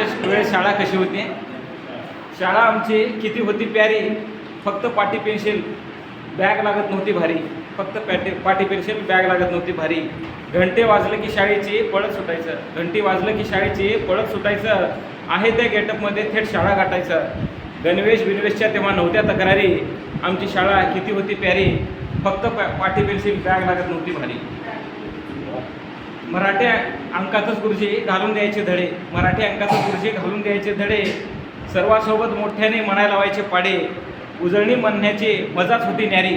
आमच्या वेळेस शाळा कशी होती? शाळा आमची किती होती प्यारी? फक्त पाटी पेन्सिल बॅग लागत नव्हती भारी. फक्त पॅटी पाटी पेन्सिल बॅग लागत नव्हती भारी. घंटे वाजलं की शाळेची पळत सुटायचं. घंटी वाजलं की शाळेची पळत सुटायचं. आहे त्या गेटअपमध्ये थेट शाळा गाठायचं. गणवेश बिनवेशच्या तेव्हा नव्हत्या तक्रारी. आमची शाळा किती होती प्यारी? फक्त पा पाठी पेन्सिल बॅग लागत नव्हती भारी. मराठी अंकातच गुरुजी घालून द्यायचे धडे. मराठी अंकातच गुरुजी घालून द्यायचे धडे. सर्वांसोबत मोठ्याने म्हणायला लावायचे पाडे. उजळणी म्हणण्याची मजाच होती न्यारी.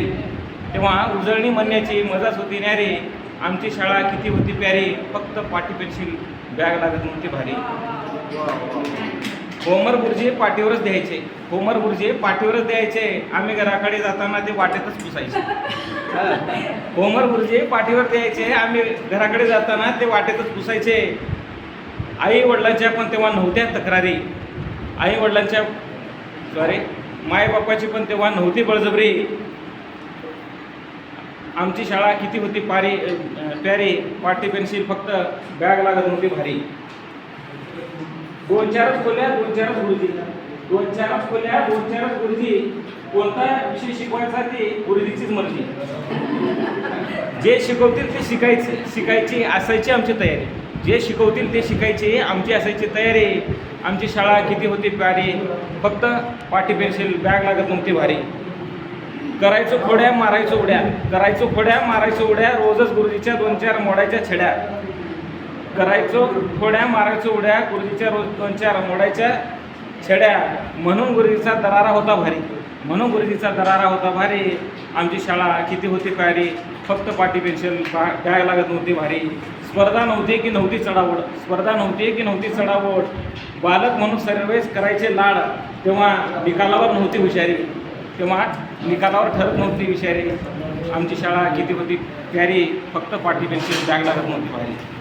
तेव्हा उजळणी म्हणण्याची मजाच होती न्यारी. आमची शाळा किती होती प्यारी. फक्त पाठी पेन्सिल बॅग लागत नव्हती भारी. होमर गुरुजी पाठीवरच द्यायचे. होमर गुरुजी पाठीवरच द्यायचे. आम्ही घराकडे जाताना ते वाटेतच पुसायचे. होमर गुरुजी पाठीवर द्यायचे. आम्ही घराकडे जाताना ते वाटेतच पुसायचे. आई वडिलांच्या पण तेव्हा नव्हत्या तक्रारी. आई वडिलांच्या सॉरी मायबापाची पण तेव्हा नव्हती बळजबरी. आमची शाळा किती होती पारी प्यारी पाटी पेन्सिल फक्त बॅग लागत नव्हती भारी. दोन चारच खोल्या दोन चारच गुरुजी दोन चारच खोल्या दोन चारच गुरुजी कोणता विषय शिकवायचा ते गुरुजीचीच मर्जी. जे शिकवतील ते शिकायचे शिकायची असायची आमची तयारी. जे शिकवतील ते शिकायचे आमची असायची तयारी. आमची शाळा किती होती प्यारी फक्त पाठी पेन्सिल बॅग लागत नव्हती भारी. करायचो खोड्या मारायचो उड्या. करायचो खोड्या मारायचो उड्या रोजच गुरुजीच्या दोन चार मोडायच्या छड्या. करायचो थोड्या मारायचो उड्या गुरुजीच्या रोज दोन चार मोडायच्या छड्या. म्हणून गुरुजीचा दरारा होता भारी. म्हणून गुरुजीचा दरारा होता भारी. आमची शाळा किती होती प्यारी फक्त पाटी पेन्सिल बा बॅग लागत नव्हती भारी. स्पर्धा नव्हती की नव्हती चढावड स्पर्धा नव्हती की नव्हती चढावड बालक म्हणून सर्वेस करायचे लाड. तेव्हा निकालावर नव्हती हुशारी. तेव्हा निकालावर ठरत नव्हती हुशारी. आमची शाळा किती होती प्यारी? फक्त पाटी पेन्सिल बॅग लागत नव्हती भारी.